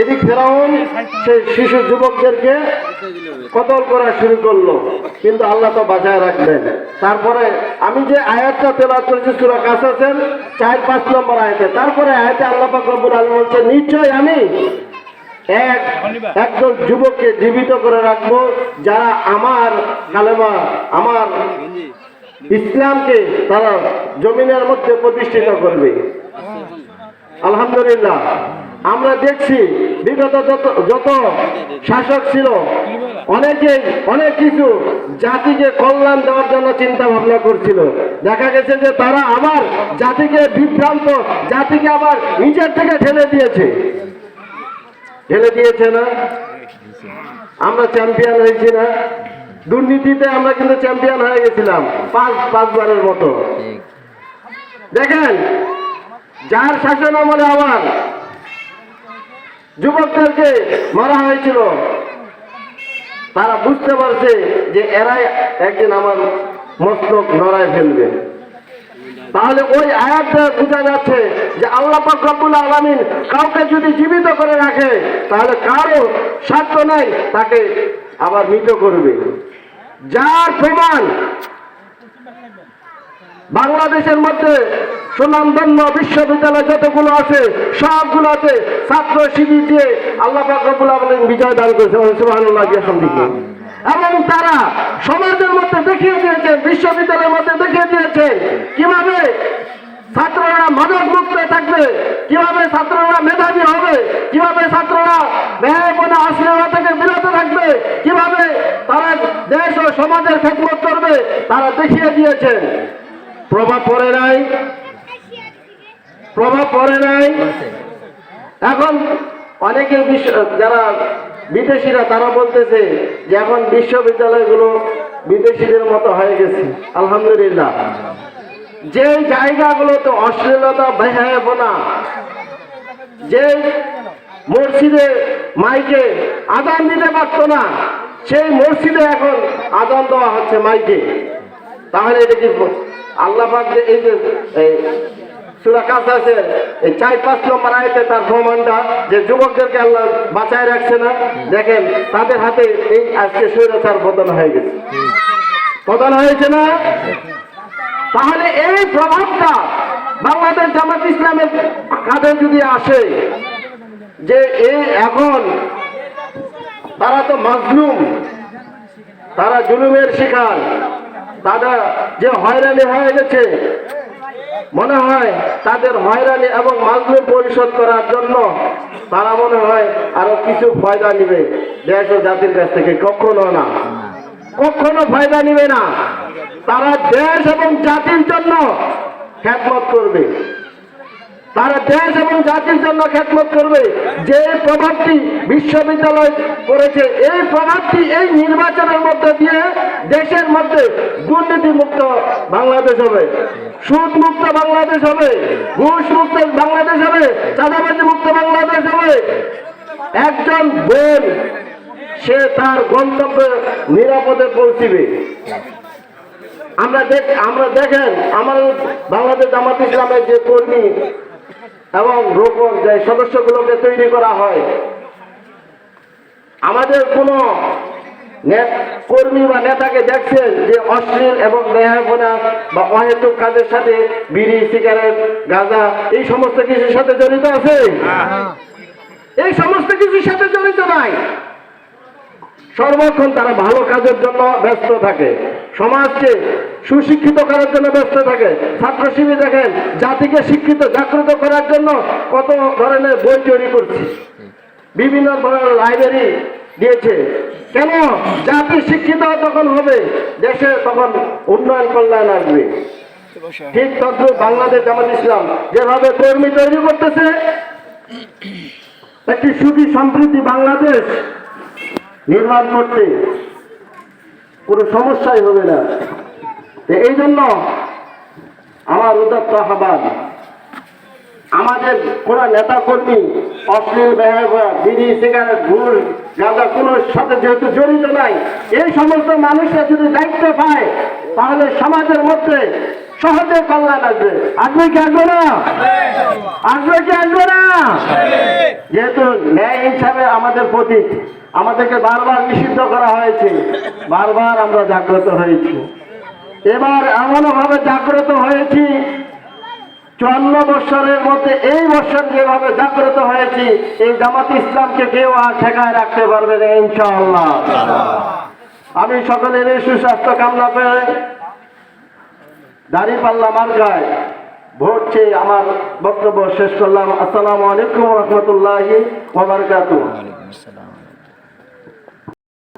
এদিক ফেরাউন, সেই শিশু যুবকদেরকে কতল করা শুরু করল, কিন্তু আল্লাহ তো বাঁচায় রাখলেন তারপরে আমি যে আয়াতটা তেলাওয়াত করেছি, সূরা কাসাসের চার পাঁচ নম্বর আয়াতে, তারপরে আয়াতে আল্লাহ পাক রব্বুল আলামিন বলছে নিশ্চয় আমি এক, একজন যুবককে জীবিত করে রাখব, যারা আমার কালেমা, আমার ইসলামকে তারা জমিনের মধ্যে প্রতিষ্ঠিত করবে। আলহামদুলিল্লাহ। আমরা দেখছি বিগত যত যত শাসক ছিল অনেকে অনেক কিছু জাতিকে কল্যাণ দেওয়ার জন্য চিন্তা ভাবনা করছিল। দেখা গেছে যে তারা আবার জাতিকে বিভ্রান্ত জাতিকে আবার নিজের থেকে ঠেলে দিয়েছে। ঠেলে দিয়েছে না? আমরা চ্যাম্পিয়ন হয়েছি না? দুর্নীতিতে আমরা কিন্তু চ্যাম্পিয়ন হয়ে গেছিলাম পাঁচ পাঁচবারের মতো। দেখেন যার শাসন আমলে আবার যুবকদেরকে মারা হয়েছিল, তারা বুঝতে পারছে যে এরাই একদিন আমার মস্তক নড়ায় ফেলবে। তাহলে ওই আয়াত বোঝা যাচ্ছে যে আল্লাহ রব্বুল আলামিন কাউকে যদি জীবিত করে রাখে, তাহলে কারও সাধ্য নাই, তাকে আবার মৃত করবে। যার প্রমাণ বাংলাদেশের মধ্যে সুনামধন্য বিশ্ববিদ্যালয় যতগুলো আছে, সবগুলোতে ছাত্র শিবির দিয়ে আল্লাহ পাক রব্বুল আলামিন বিজয় দান করেছে সুবহানাল্লাহ বিহামদিহি এবং তারা সমাজের মধ্যে দেখিয়ে দিয়েছেন, বিশ্ববিদ্যালয়ের মধ্যে দেখিয়ে দিয়েছেন কীভাবে ছাত্ররা মাদক মুক্ত থাকবে, কীভাবে ছাত্ররা মেধাবী হবে, কীভাবে ছাত্ররা ব্যয়পনা আশ্রয় থেকে বিরত থাকবে, কীভাবে তারা দেশ ও সমাজের খেদমত করবে, তারা দেখিয়ে দিয়েছেন। প্রভাব পড়ে নাই। প্রভাব পড়ে নাই। এখন অনেকে বিশ্ব যারা বিদেশিরা তারা বলতেছে যে এখন বিশ্ববিদ্যালয়গুলো বিদেশিদের মতো হয়ে গেছে। আলহামদুলিল্লাহ। যে জায়গাগুলোতে অশ্লীলতা বেহায়াপনা যে মসজিদে মাইকে আদান দিতে পারত না সেই মসজিদে এখন আদান দেওয়া হচ্ছে মাইকে। তাহলে এটা কি আল্লাহ যে এই যে সুরা আছে। এই চার পাঁচ নম্বর তার প্রমাণটা যে যুবকদেরকে আল্লাহ বাঁচায় রাখছে না। দেখেন, তাদের হাতে এই আজকে স্বৈরাচার পতন হয়ে গেছে। পতন হয়েছে না? তাহলে এই প্রভাবটা বাংলাদেশ জামাত ইসলামের কাঁধে যদি আসে, যে এই এখন তারা তো মাজলুম, তারা জুলুমের শিকার, তারা যে হয়রানি হয়ে গেছে মনে হয় তাদের হয়রানি এবং মাজলুম পরিশোধ করার জন্য তারা মনে হয় আরও কিছু ফায়দা নিবে, দেশ ও জাতির কাছ থেকে। কখনো না। কখনো ফায়দা নিবে না। তারা দেশ এবং জাতির জন্য খ্যাতমত করবে। তারা দেশ এবং জাতির জন্য খ্যাতমত করবে। যে প্রভাবটি বিশ্ববিদ্যালয় করেছে, এই প্রভাবটি এই নির্বাচনের মধ্যে দিয়ে দেশের মধ্যে দুর্নীতি মুক্ত বাংলাদেশ হবে। সুদ মুক্ত বাংলাদেশ হবে ঘুষ মুক্ত বাংলাদেশ হবে চাঁদাবাজি মুক্ত বাংলাদেশ হবে। একজন বোন, সে তার গন্তব্যে নিরাপদে পৌঁছিবে। আমরা দেখ আমরা দেখেন, আমার বাংলাদেশ জামাত ইসলামের যে কর্মী এবং রোপণ যে সদস্যগুলোকে তৈরি করা হয়, আমাদের কোনো কর্মী বা নেতাকে দেখছেন যে অশ্লীল এবং ব্যয়াপনা বা অহেতুক কাজের সাথে বিড়ি সিগারেট গাঁজা এই সমস্ত কিছুর সাথে জড়িত আছে? এই সমস্ত কিছুর সাথে জড়িত নাই। সর্বক্ষণ তারা ভালো কাজের জন্য ব্যস্ত থাকে। সমাজকে সুশিক্ষিত করার জন্য ব্যস্ত থাকে। ছাত্র শিবির দেখেন জাতিকে শিক্ষিত জাগ্রত করার জন্য কত ধরনের বই তৈরি করছে। বিভিন্ন ধরনের লাইব্রেরি দিয়েছে। কেন? জাতি শিক্ষিত তখন হবে, দেশে তখন উন্নয়ন, কল্যাণ আসবে। ঠিক তদ্রুপ বাংলাদেশ জামাত ইসলাম যেভাবে কর্মী তৈরি করতেছে, একটি সুখী সম্প্রীতি বাংলাদেশ নির্মাণ করতে কোনো সমস্যাই হবে না। এই জন্য আমার উদাত্ত আহ্বান আমাদের কোন নেতা কর্মী অশ্লীল ব্যবহার, বিড়ি, সিগারেট, ঘুষ, গাঁজা কোনো সাথে যেহেতু জড়িত নাই, এই সমস্ত মানুষরা যদি দায়িত্ব পায়, তাহলে সমাজের মধ্যে সহজে কল্যাণ আসবে। আসবে কি আসবে না? আসবে কি আসবে না? যেহেতু ন্যায় হিসাবে আমাদের প্রতীক, আমাদেরকে বারবার নিষিদ্ধ করা হয়েছে, বারবার আমরা জাগ্রত হয়েছি। এবার এমনভাবে জাগ্রত হয়েছি চুয়ান্ন বৎসরের মধ্যে এই বৎসর যেভাবে জাগ্রত হয়েছি, এই জামাত ইসলামকে কেউ আর ঠেকায় রাখতে পারবে না, ইনশাআল্লাহ। আমি সকলের এই সুস্বাস্থ্য কামনা করে দাড়ি পাল্লা মার্গায় ভোট চেয়ে আমার বক্তব্য শেষ করলাম। আসসালামু আলাইকুম রহমতুল্লাহি